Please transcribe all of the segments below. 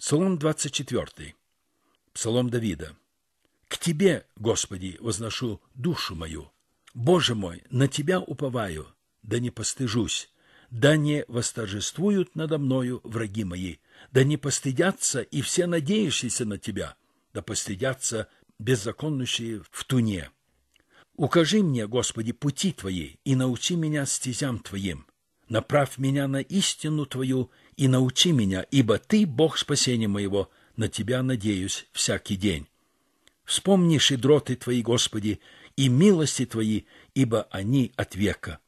Псалом 24. Псалом Давида. «К Тебе, Господи, возношу душу мою. Боже мой, на Тебя уповаю, да не постыжусь, да не восторжествуют надо мною враги мои, да не постыдятся и все надеющиеся на Тебя, да постыдятся беззаконнущие в туне. Укажи мне, Господи, пути Твои и научи меня стезям Твоим. Направь меня на истину Твою и научи меня, ибо Ты, Бог спасения моего, на Тебя надеюсь всякий день. Вспомни шедроты Твои, Господи, и милости Твои, ибо они от века.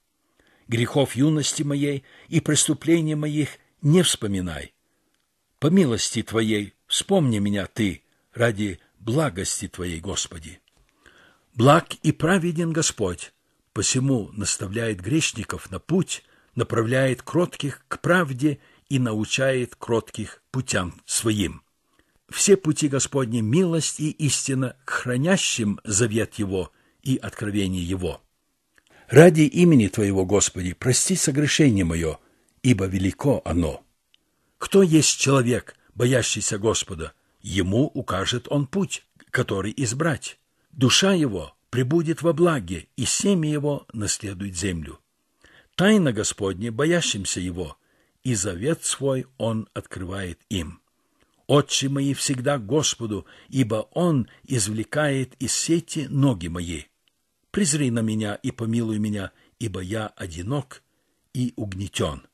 Грехов юности моей и преступления моих не вспоминай. По милости Твоей вспомни меня Ты ради благости Твоей, Господи. Благ и праведен Господь, посему наставляет грешников на путь, направляет кротких к правде и научает кротких путям своим. Все пути Господни – милость и истина к хранящим завет Его и откровение Его. Ради имени Твоего, Господи, прости согрешение мое, ибо велико оно. Кто есть человек, боящийся Господа? Ему укажет Он путь, который избрать. Душа его пребудет во благе, и семя его наследует землю. Тайна Господня, боящимся его, и завет свой он открывает им. Отче мои всегда Господу, ибо Он извлекает из сети ноги мои. Презри на меня и помилуй меня, ибо я одинок и угнетен.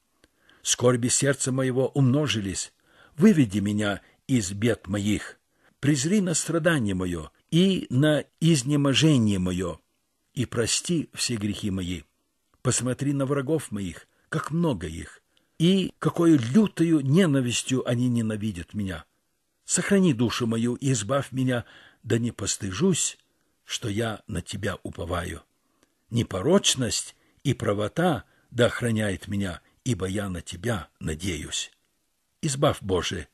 Скорби сердца моего умножились. Выведи меня из бед моих. Презри на страдание мое и на изнеможение мое, и прости все грехи мои. Посмотри на врагов моих, как много их, и какой лютою ненавистью они ненавидят меня. Сохрани душу мою и избавь меня, да не постыжусь, что я на тебя уповаю. Непорочность и правота да охраняет меня, ибо я на тебя надеюсь. Избавь, Боже,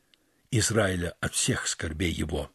Израиля от всех скорбей его.